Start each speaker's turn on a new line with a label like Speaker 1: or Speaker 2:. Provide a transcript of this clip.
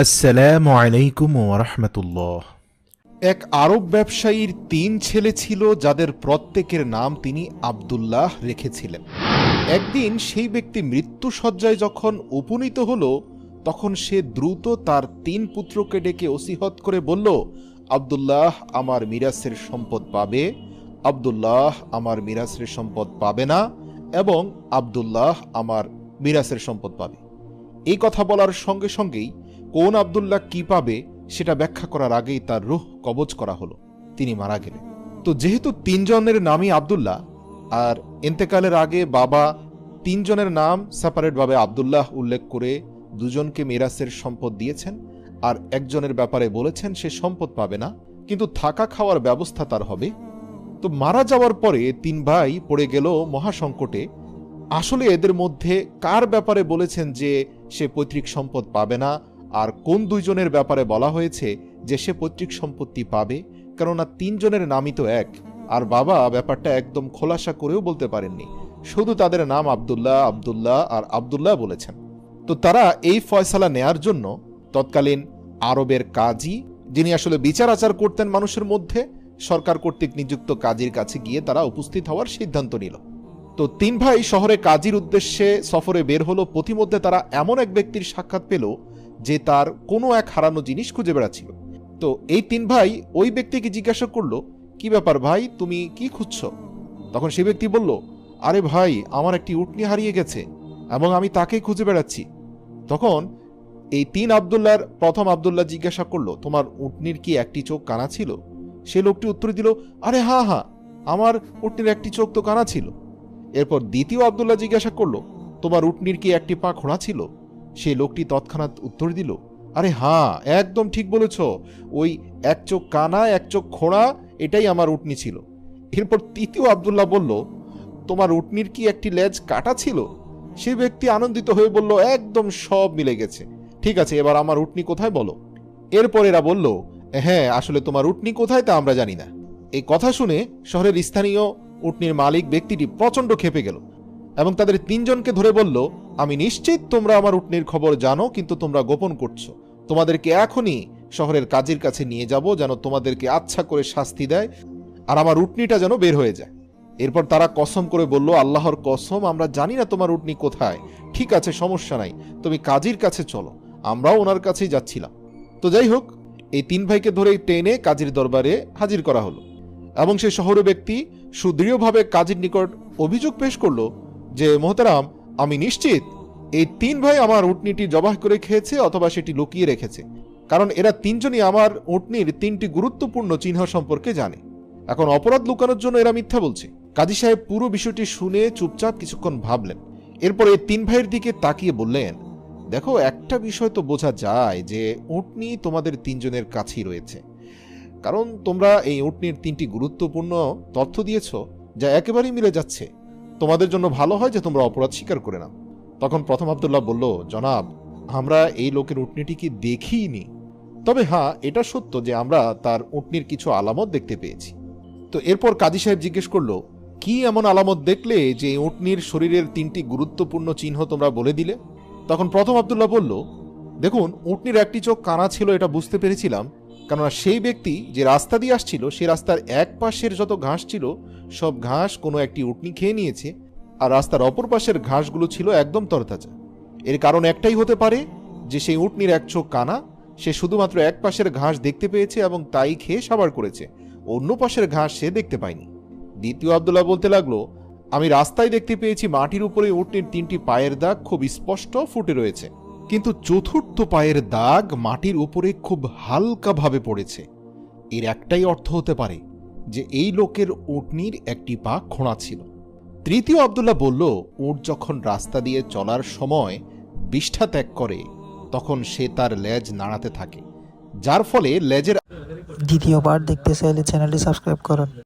Speaker 1: আসসালামু আলাইকুম ওরহমতুল্লাহ
Speaker 2: এক আরব ব্যবসায়ীর তিন ছেলে ছিল, যাদের প্রত্যেকের নাম তিনি আব্দুল্লাহ রেখেছিলেন। একদিন সেই ব্যক্তি মৃত্যুসজ্জায় যখন উপনীত হল, তখন সে দ্রুত তার তিন পুত্রকে ডেকে ওসিহত করে বলল, আবদুল্লাহ আমার মিরাসের সম্পদ পাবে, আব্দুল্লাহ আমার মিরাসের সম্পদ পাবে না, এবং আব্দুল্লাহ আমার মিরাসের সম্পদ পাবে। এই কথা বলার সঙ্গে সঙ্গেই কোন আব্দুল্লাহ কি পাবে সেটা ব্যাখ্যা করার আগেই তার রুহ কবজ করা হলো। তিনি মারা গেলেন। তো যেহেতু তিনজনের নামই আব্দুল্লাহ, আর এন্তেকালের আগে বাবা তিনজনের নাম সেপারেটভাবে আব্দুল্লাহ উল্লেখ করে দুজনকে মেরাসের সম্পদ দিয়েছেন, আর একজনের ব্যাপারে বলেছেন সে সম্পদ পাবে না, কিন্তু থাকা খাওয়ার ব্যবস্থা তার হবে। তো মারা যাওয়ার পরে তিন ভাই পড়ে গেল মহাসংকটে। আসলে এদের মধ্যে কার ব্যাপারে বলেছেন যে সে পৈতৃক সম্পদ পাবে না আর কোন দুইজনের ব্যাপারে বলা হয়েছে যে সে পৈতৃক সম্পত্তি পাবে, কেননা তিনজনের নামই তো এক, আর বাবা ব্যাপারটা একদম খোলাসা করেও বলতে পারেননি। শুধু তাদের নাম আব্দুল্লাহ আব্দুল্লাহ আর আবদুল্লাহ বলেছেন। তো তারা এই ফয়সালা নেয়ার জন্য তৎকালীন আরবের কাজী, যিনি আসলে বিচার আচার করতেন মানুষের মধ্যে, সরকার কর্তৃক নিযুক্ত কাজীর কাছে গিয়ে তারা উপস্থিত হওয়ার সিদ্ধান্ত নিল। তো তিন ভাই শহরে কাজীর উদ্দেশ্যে সফরে বের হলো, পথিমধ্যে তারা এমন এক ব্যক্তির সাক্ষাৎ পেল যে তার কোনো এক হারানো জিনিস খুঁজে বেড়াচ্ছিল। তো এই তিন ভাই ওই ব্যক্তিকে জিজ্ঞাসা করল, কি ব্যাপার ভাই, তুমি কি খুঁজছো? তখন সে ব্যক্তি বলল, আরে ভাই, আমার একটি উটনি হারিয়ে গেছে এবং আমি তাকেই খুঁজে বেড়াচ্ছি। তখন এই তিন আবদুল্লাহর, প্রথম আবদুল্লাহ জিজ্ঞাসা করল, তোমার উটনির কি একটি চোখ কানা ছিল? সে লোকটি উত্তর দিল, আরে হ্যাঁ হ্যাঁ আমার উটনির একটি চোখ তো কানা ছিল। এরপর দ্বিতীয় আবদুল্লাহ জিজ্ঞাসা করল, তোমার উটনির কি একটি পা খোঁড়া ছিল? সেই লোকটি তৎক্ষণাৎ উত্তর দিল, আরে হ্যাঁ একদম ঠিক বলেছ। ওই এক চোখ কানা, এক চোখ খোঁড়া, এটাই আমার উটনি ছিল। এরপর তৃতীয় আবদুল্লাহ বলল, তোমার উটনির কি একটি লেজ কাটা ছিল? সে ব্যক্তি আনন্দিত হয়ে বলল, একদম সব মিলে গেছে। ঠিক আছে, এবার আমার উটনি কোথায় বলো? এরপর এরা বলল হ্যাঁ আসলে তোমার উটনি কোথায় তা আমরা জানি না। এই কথা শুনে শহরের স্থানীয় উটনির মালিক ব্যক্তিটি প্রচণ্ড খেপে গেল। এবং তাদের তিনজনকে ধরে বলল, আমি নিশ্চিত তোমরা আমার উটনির খবর জানো, কিন্তু তোমরা গোপন করছ। তোমাদেরকে এখনই শহরের কাজের কাছে নিয়ে যাব, যেন তোমাদেরকে আচ্ছা করে শাস্তি দেয়, আর আমার উটনিটা যেন বের হয়ে যায়। এরপর তারা কসম করে বলল, আল্লাহর কসম, আমরা জানি না তোমার উটনি কোথায়। ঠিক আছে, সমস্যা নাই। তুমি কাজীর কাছে চলো। আমরাও ওনার কাছেই যাচ্ছিলাম। তো যাই হোক, এই তিন ভাইকে ধরে টেনে কাজীর দরবারে হাজির করা হলো। এবং সে শহরে ব্যক্তি সুদৃঢ়ভাবে কাজীর নিকট অভিযোগ পেশ করল যে মোহতারাম, আমি নিশ্চিত এই তিন ভাই আমার উটনিটি জবাহ করে খেয়েছে অথবা সেটি লুকিয়ে রেখেছে। কারণ এরা তিনজনই আমার উটনির তিনটি গুরুত্বপূর্ণ চিহ্ন সম্পর্কে জানে। এখন অপরাধ লুকানোর জন্য এরা মিথ্যা বলছে। কাজী সাহেব পুরো বিষয়টি শুনে চুপচাপ কিছুক্ষণ ভাবলেন। এরপর এই তিন ভাইয়ের দিকে তাকিয়ে বললেন, দেখো, একটা বিষয় তো বোঝা যায় যে উটনি তোমাদের তিনজনের কাছেই রয়েছে। কারণ তোমরা এই উটনির তিনটি গুরুত্বপূর্ণ তথ্য দিয়েছ, যা একেবারেই মিলে যাচ্ছে। তোমাদের জন্য ভালো হয় যে তোমরা অপরাধ স্বীকার করে নাও। তখন প্রথম আবদুল্লাহ বলল, জনাব, আমরা এই লোকের উটনিটিকে দেখিনি? তবে হ্যাঁ এটা সত্য যে আমরা তার উটনির কিছু আলামত দেখতে পেয়েছি। তো এরপর কাজী সাহেব জিজ্ঞেস করল, কি এমন আলামত দেখলে যে উটনির শরীরের তিনটি গুরুত্বপূর্ণ চিহ্ন তোমরা বলে দিলে? তখন প্রথম আবদুল্লাহ বলল, দেখুন, উটনির একটি চোখ কানা ছিল এটা বুঝতে পেরেছিলাম, কেননা সেই ব্যক্তি যে রাস্তা দিয়ে আসছিল সেই রাস্তার এক পাশের যত ঘাস ছিল সব ঘাস কোনো একটি উটনি খেয়ে নিয়েছে, আর রাস্তার অপর পাশের ঘাসগুলো ছিল একদম তরতাজা। এর কারণ একটাই হতে পারে যে সেই উটনির এক চোখ কানা, সে শুধুমাত্র এক পাশের ঘাস দেখতে পেয়েছে এবং তাই খেয়ে সাবার করেছে, অন্য পাশের ঘাস সে দেখতে পায়নি। দ্বিতীয় আবদুল্লাহ বলতে লাগল, আমি রাস্তায় দেখতে পেয়েছি মাটির উপরে উটনির তিনটি পায়ের দাগ খুব স্পষ্ট ফুটে রয়েছে, কিন্তু চতুর্থ পায়ের দাগ মাটির উপরে খুব হালকাভাবে পড়েছে। এর একটাই অর্থ হতে পারে যে এই লোকের উটনির একটি পা খোঁড়া ছিল। তৃতীয় আবদুল্লাহ বলল, উট যখন রাস্তা দিয়ে চলার সময় বিষ্ঠা ত্যাগ করে, তখন সে তার লেজ নাড়াতে থাকে। যার ফলে লেজের
Speaker 3: দ্বিতীয়বার দেখতে চাইলে চ্যানেলটি সাবস্ক্রাইব করুন।